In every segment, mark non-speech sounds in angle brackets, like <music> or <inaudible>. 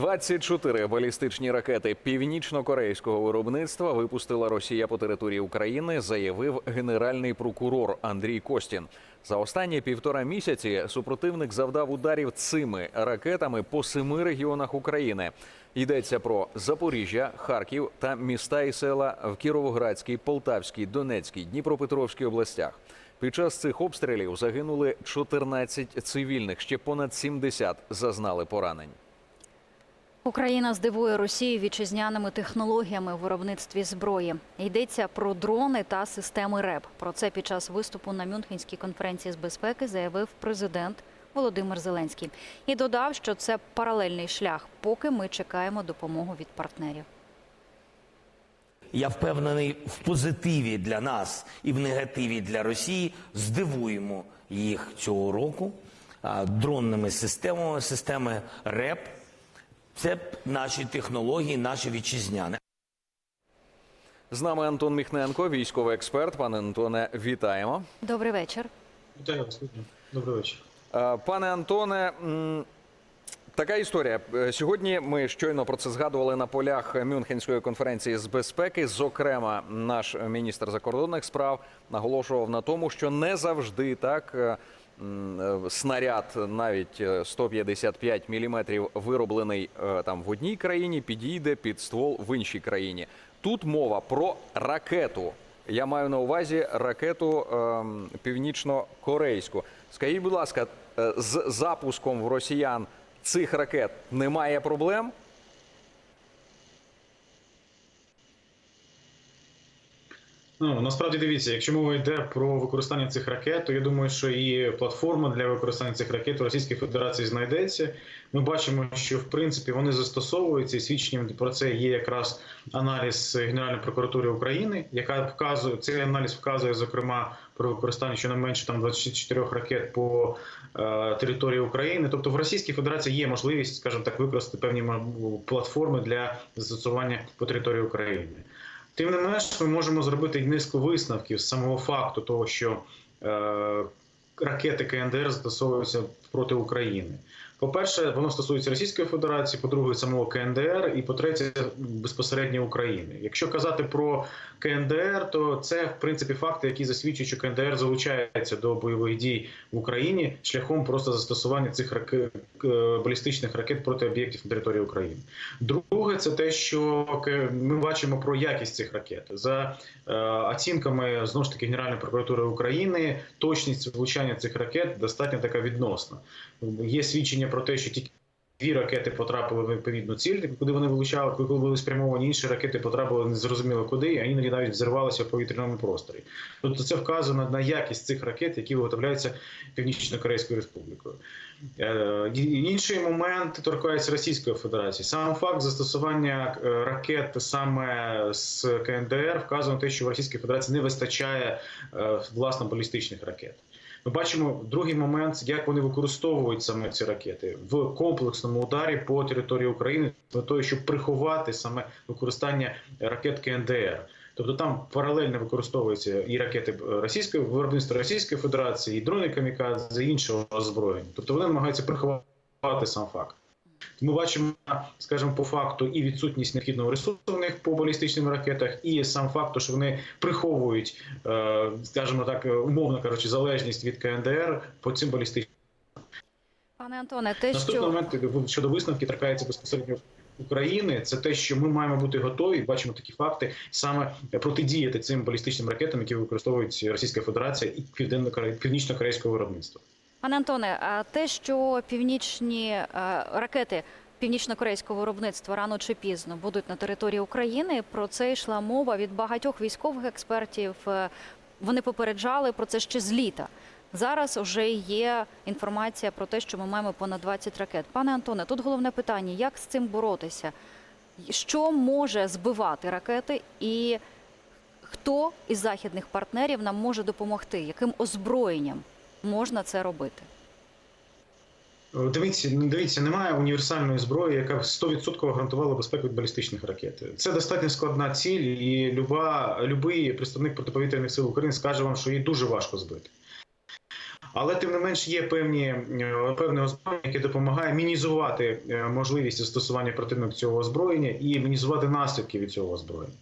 24 балістичні ракети північно-корейського виробництва випустила Росія по території України, заявив генеральний прокурор Андрій Костін. За останні півтора місяці супротивник завдав ударів цими ракетами по семи регіонах України. Йдеться про Запоріжжя, Харків та міста і села в Кіровоградській, Полтавській, Донецькій, Дніпропетровській областях. Під час цих обстрілів загинули 14 цивільних, ще понад 70 зазнали поранень. Україна здивує Росію вітчизняними технологіями у виробництві зброї. Йдеться про дрони та системи РЕБ. Про це під час виступу на Мюнхенській конференції з безпеки заявив президент Володимир Зеленський і додав, що це паралельний шлях, поки ми чекаємо допомогу від партнерів. Я впевнений в позитиві для нас і в негативі для Росії. Здивуємо їх цього року дронними системами, системи РЕП. Це наші технології, наші вітчизняни. З нами Антон Міхненко, військовий експерт. Пане Антоне, вітаємо. Добрий вечір. Вітаю вас. Добрий вечір. Е, Пане Антоне, така історія. Е, Сьогодні ми щойно про це згадували на полях Мюнхенської конференції з безпеки. Зокрема, наш міністр закордонних справ наголошував на тому, що не завжди так. Е, е, Снаряд навіть е, 155 міліметрів вироблений е, там в одній країні, підійде під ствол в іншій країні. Тут мова про ракету. Я маю на увазі ракету ем, північно-корейську. Скажіть, будь ласка, е, з запуском в росіян цих ракет немає проблем? Ну насправді дивіться, якщо мова йде про використання цих ракет, то я думаю, що і платформа для використання цих ракет у Російській Федерації знайдеться. Ми бачимо, що в принципі вони застосовуються, і свідченням про це є якраз аналіз Генеральної прокуратури України, яка вказує цей аналіз вказує зокрема про використання щонайменше там 24 ракет по е, території України. Тобто в Російській Федерації є можливість, скажімо так, використати певні платформи для застосування по території України. Тим не менш, ми можемо зробити низку висновків з самого факту того, що е, ракети КНДР застосовуються проти України. По-перше, воно стосується Російської Федерації, по-друге, самого КНДР, і по-третє, безпосередньо України. Якщо казати про КНДР, то це в принципі факти, які засвідчують, що КНДР залучається до бойових дій в Україні шляхом просто застосування цих ракет, балістичних ракет проти об'єктів на території України. Друге, це те, що ми бачимо про якість цих ракет за е, оцінками знову ж таки Генеральної прокуратури України. Точність влучання цих ракет достатньо така відносна. Є свідчення про те, що тільки дві ракети потрапили в відповідну ціль, куди вони вилучали, коли були спрямовані інші ракети, потрапили незрозуміло куди, а іноді навіть взірвалися в повітряному просторі. Тобто це вказує на, якість цих ракет, які виготовляються Північно-Корейською Республікою. Е, Інший момент торкається Російської Федерації. Сам факт застосування е, ракет саме з КНДР вказує на те, що в Російській Федерації не вистачає е, власне балістичних ракет. Ми бачимо другий момент, як вони використовують саме ці ракети в комплексному ударі по території України з метою, щоб приховати саме використання ракет КНДР. Тобто там паралельно використовуються і ракети російської виробництва Російської Федерації, і дрони камікадзе, і іншого озброєння. Тобто вони намагаються приховати сам факт. Ми бачимо, скажімо, по факту і відсутність необхідного ресурсу в них по балістичним ракетах, і сам факт, що вони приховують, е, скажімо так, умовно кажучи, залежність від КНДР по цим балістичним. Пане Антоне, те, Наступний що момент щодо висновки торкається безпосередньо України. Це те, що ми маємо бути готові. Бачимо такі факти саме протидіяти цим балістичним ракетам, які використовують Російська Федерація і Південно- північно-корейського виробництва. Пане Антоне, а те, що північні е, ракети північно-корейського виробництва рано чи пізно будуть на території України, про це йшла мова від багатьох військових експертів. Е, Вони попереджали про це ще з літа. Зараз вже є інформація про те, що ми маємо понад 20 ракет. Пане Антоне, тут головне питання: як з цим боротися? Що може збивати ракети, і хто із західних партнерів нам може допомогти? Яким озброєнням можна це робити? Дивіться, ну, дивіться, немає універсальної зброї, яка 100% гарантувала безпеку від балістичних ракет. Це достатньо складна ціль, і люба, любий представник протиповітряних сил України скаже вам, що її дуже важко збити. Але тим не менш є певні е, певне озброєння, яке допомагає мінізувати е, можливість застосування противник цього озброєння і мінізувати наслідки від цього озброєння.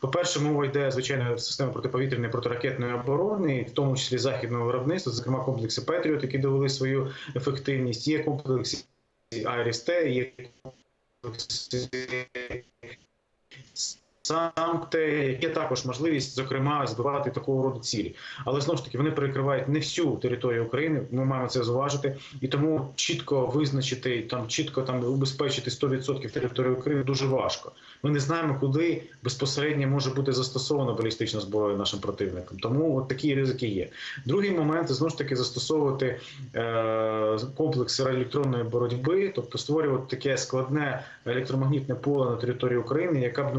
По-перше, мова йде звичайно системи протиповітряної протиракетної оборони, в тому числі західного виробництва, зокрема комплекси Петріот, які довели свою ефективність. Є комплекси Айрісте, є комплекси Самте, є також можливість, зокрема, збивати такого роду цілі. Але знову ж таки вони перекривають не всю територію України. Ми маємо це зважити, і тому чітко визначити там, чітко там убезпечити 100% території України дуже важко. Ми не знаємо, куди безпосередньо може бути застосована балістична зброя нашим противникам. Тому от такі ризики є. Другий момент знову ж таки застосовувати е, комплекси електронної боротьби, тобто створювати таке складне електромагнітне поле на території України, яка б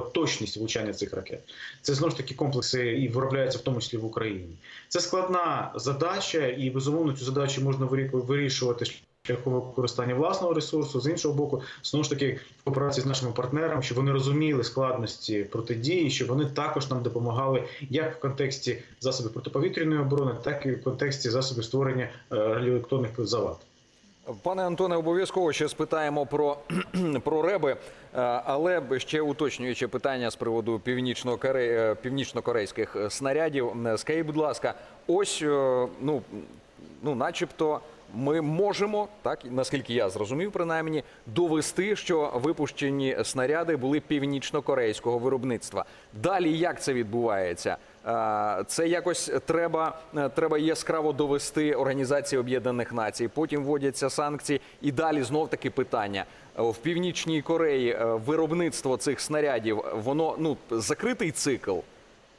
точність влучання цих ракет. Це знову ж таки комплекси і виробляються в тому числі в Україні. Це складна задача, і безумовно цю задачу можна вирі- вирішувати шляхом використання власного ресурсу. З іншого боку, знову ж таки в кооперації з нашими партнерами, щоб вони розуміли складності протидії, щоб вони також нам допомагали як в контексті засобів протиповітряної оборони, так і в контексті засобів створення е, радіоелектронних завад. Пане Антоне, обов'язково ще спитаємо про, <clears throat> про реби, е, але ще уточнюючи питання з приводу е, північно-корейських е, снарядів. Скажіть, будь ласка, ось ну, ну, начебто. Ми можемо, так наскільки я зрозумів, принаймні, довести, що випущені снаряди були північно-корейського виробництва. Далі як це відбувається? Е, Це якось треба, е, треба яскраво довести Організації Об'єднаних Націй. Потім вводяться санкції, і далі знов таки питання Е, в північній Кореї. Виробництво цих снарядів воно ну закритий цикл.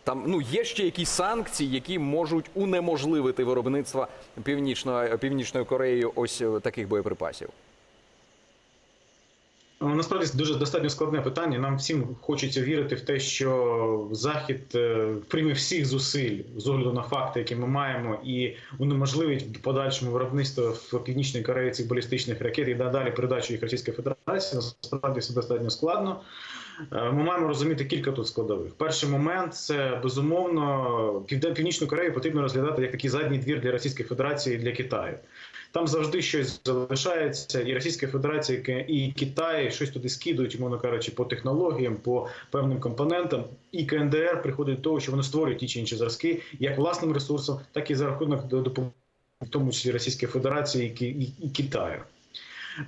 Там ну є ще якісь санкції, які можуть унеможливити виробництво північної північної Кореї ось таких боєприпасів. Ну, Насправді дуже достатньо складне питання. Нам всім хочеться вірити в те, що Захід е, прийме всіх зусиль з огляду на факти, які ми маємо, і унеможливить в подальшому виробництво в північній Кореї цих балістичних ракет і надалі передачу їх Російській Федерації. Насправді все достатньо складно. Е, Ми маємо розуміти кілька тут складових. Перший момент це безумовно Північну Корею потрібно розглядати як такий задній двір для Російської Федерації і для Китаю. Там завжди щось залишається, і Російська Федерація і Китай щось туди скидують, умовно кажучи, по технологіям, по певним компонентам. І КНДР приходить до того, що вони створюють ті чи інші зразки, як власним ресурсом, так і за рахунок до- допомоги, в тому числі Російської Федерації і Китаю.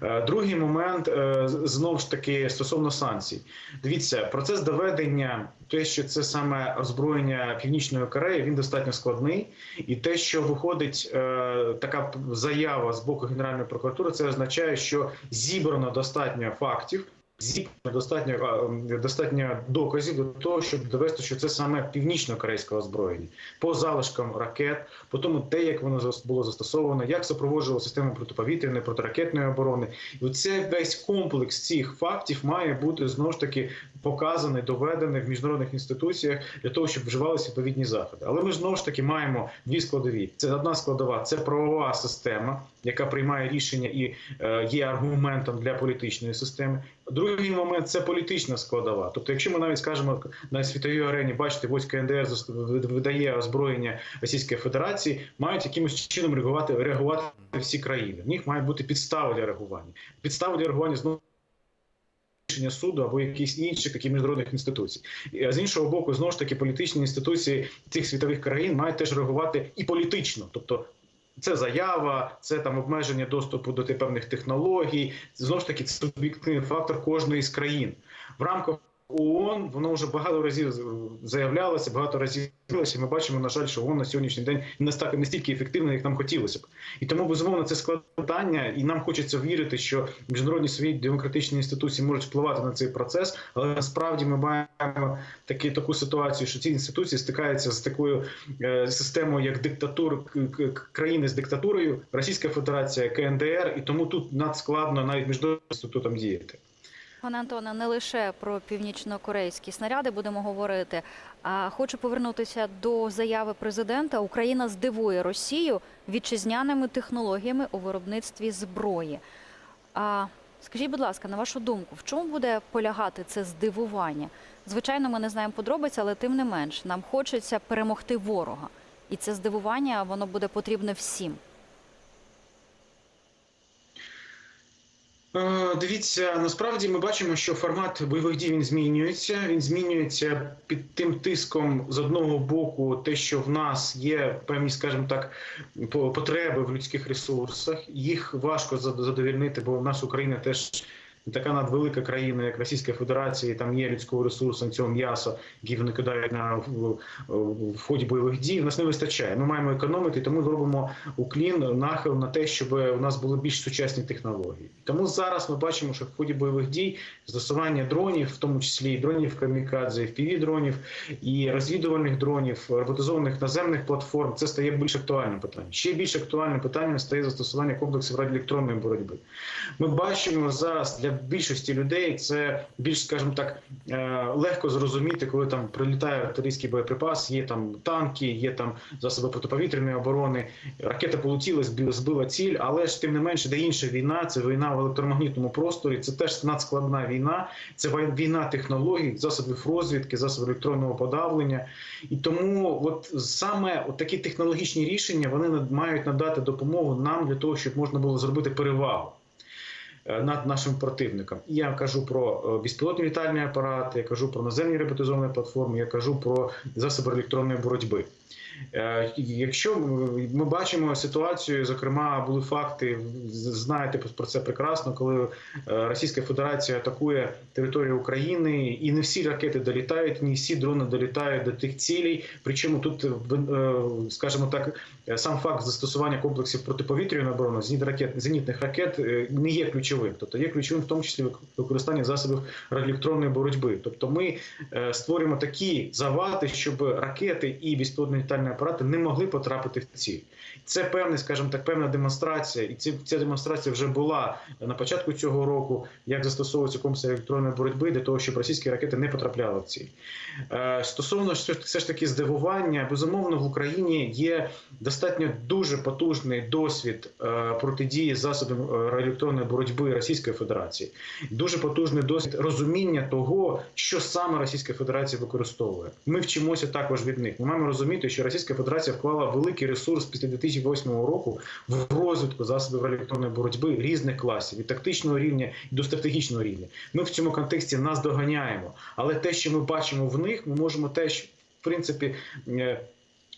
Е, Другий момент е, знову ж таки стосовно санкцій. Дивіться, процес доведення, те, що це саме озброєння Північної Кореї, він достатньо складний. І те, що виходить е, така заява з боку Генеральної прокуратури, це означає, що зібрано достатньо фактів. Достатньо достатньо доказів до того, щоб довести, що це саме північно-корейське озброєння по залишкам ракет, по тому, те, як воно було застосовано, як супроводжувало систему протиповітряної, протиракетної оборони. І оце весь комплекс цих фактів має бути знову ж таки показаний, доведений в міжнародних інституціях для того, щоб вживалися відповідні заходи. Але ми знову ж таки маємо дві складові. Це одна складова, це правова система, яка приймає рішення і е, є аргументом для політичної системи. Другий момент це політична складова. Тобто, якщо ми навіть скажемо на світовій арені, бачите, ось КНДР видає озброєння Російської Федерації, мають якимось чином реагувати реагувати всі країни. В них мають бути підстави для реагування. Підстави для реагування знову рішення суду або якісь інші такі міжнародних інституцій. А з іншого боку, знову ж таки, політичні інституції цих світових країн мають теж реагувати і політично, тобто. Це заява, це там обмеження доступу до певних технологій. Знову ж таки, це суб'єктивний фактор кожної з країн в рамках ООН. Воно вже багато разів заявлялося, багато разів. Ми бачимо, на жаль, що ООН на сьогоднішній день не стільки не стільки ефективно, як нам хотілося б. І тому безумовно це складання, і нам хочеться вірити, що міжнародні свої демократичні інституції можуть впливати на цей процес. Але насправді ми маємо такі таку ситуацію, що ці інституції стикаються з такою е, системою, як диктатур країни з диктатурою, Російська Федерація, КНДР, і тому тут надскладно навіть міжнародним інститутам діяти. Пане Антоне, не лише про північно-корейські снаряди будемо говорити. А хочу повернутися до заяви президента. Україна здивує Росію вітчизняними технологіями у виробництві зброї. А скажіть, будь ласка, на вашу думку, в чому буде полягати це здивування? Звичайно, ми не знаємо подробиць, але тим не менш нам хочеться перемогти ворога. і це здивування воно буде потрібне всім. Е, Дивіться, насправді ми бачимо, що формат бойових дій він змінюється. Він змінюється під тим тиском з одного боку, те, що в нас є певні, скажімо так, по- потреби в людських ресурсах. Їх важко зад- задовільнити, бо в нас Україна теж така надвелика країна, як Російська Федерація, там є людського ресурсу, цього м'яса, який вони кидають на в, в ході бойових дій. У нас не вистачає. Ми маємо економити, тому робимо уклін нахил на те, щоб у нас були більш сучасні технології. Тому зараз ми бачимо, що в ході бойових дій застосування дронів, в тому числі і дронів камікадзе, fpv дронів і розвідувальних дронів, роботизованих наземних платформ, це стає більш актуальним питанням. Ще більш актуальним питанням стає застосування комплексів радіоелектронної боротьби. Ми бачимо зараз для більшості людей це більш, скажімо так, е, легко зрозуміти, коли там прилітає артилерійський боєприпас, є там танки, є там засоби протиповітряної оборони. Ракета полетіла, збила, ціль, але ж тим не менше, де інша війна, це війна в електромагнітному просторі. Це теж надскладна війна, це війна технологій, засобів розвідки, засобів електронного подавлення. І тому, от саме от такі технологічні рішення вони мають надати допомогу нам для того, щоб можна було зробити перевагу над нашим противником. І Я кажу про е, безпілотні літальні апарати, я кажу про наземні роботизовані платформи, я кажу про засоби електронної боротьби. Е, Якщо ми бачимо ситуацію, зокрема, були факти, знаєте про це прекрасно, коли е, Російська Федерація атакує територію України, і не всі ракети долітають, не всі дрони долітають до тих цілей. Причому тут, е, скажімо так, е, сам факт застосування комплексів протиповітряної оборони зенітних ракет, е, не є ключовим. Тобто є ключовим в тому числі використання засобів радіоелектронної боротьби. Тобто ми е, створюємо такі завади, щоб ракети і безпілотні літальні апарати не могли потрапити в ціль. Це певний, скажімо так, певна демонстрація, і ці, ця демонстрація вже була на початку цього року, як застосовуються комплекси електронної боротьби для того, щоб російські ракети не потрапляли в ціль. Е, Стосовно все ж- таки здивування, безумовно, в Україні є достатньо дуже потужний досвід е, протидії засобам е, радіоелектронної боротьби Російської Федерації, дуже потужний досвід розуміння того, що саме Російська Федерація використовує. Ми вчимося також від них. Ми маємо розуміти, що Російська Федерація вклала великий ресурс після 2008 року в розвитку засобів радіоелектронної боротьби різних класів від тактичного рівня до стратегічного рівня. Ми в цьому контексті нас доганяємо, але те, що ми бачимо в них, ми можемо теж в принципі.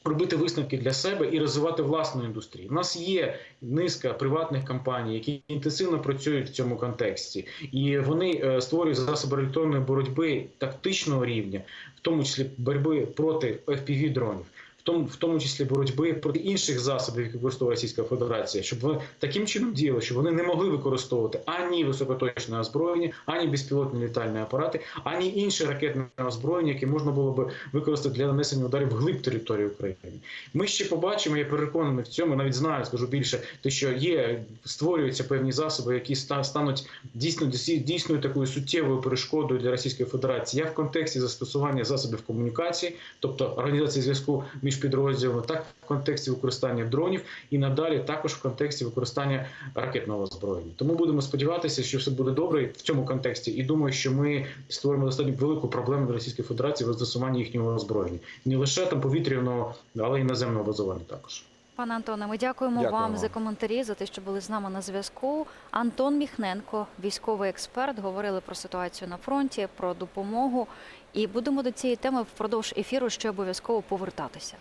Робити висновки для себе і розвивати власну індустрію. У нас є низка приватних компаній, які інтенсивно працюють в цьому контексті, і вони е, створюють засоби електронної боротьби тактичного рівня, в тому числі боротьби проти fpv дронів. В тому, в тому числі боротьби проти інших засобів, які використовує Російська Федерація, щоб вони таким чином діяли, щоб вони не могли використовувати ані високоточне озброєння, ані безпілотні літальні апарати, ані інше ракетне озброєння, яке можна було би використати для нанесення ударів вглиб території України. Ми ще побачимо, я переконаний в цьому, навіть знаю, скажу більше, те, що є, створюються певні засоби, які стануть дійсно дійсною такою суттєвою перешкодою для Російської Федерації, як в контексті застосування засобів комунікації, тобто організації зв'язку між підрозділами, так в контексті використання дронів і надалі також в контексті використання ракетного озброєння. Тому будемо сподіватися, що все буде добре в цьому контексті, і думаю, що ми створимо достатньо велику проблему для Російської Федерації в застосуванні їхнього озброєння, не лише там повітряного, але й наземного базування також. Пане Антоне, ми дякуємо Дякую вам вам. за коментарі, за те, що були з нами на зв'язку. Антон Міхненко, військовий експерт, говорили про ситуацію на фронті, про допомогу. І будемо до цієї теми впродовж ефіру ще обов'язково повертатися.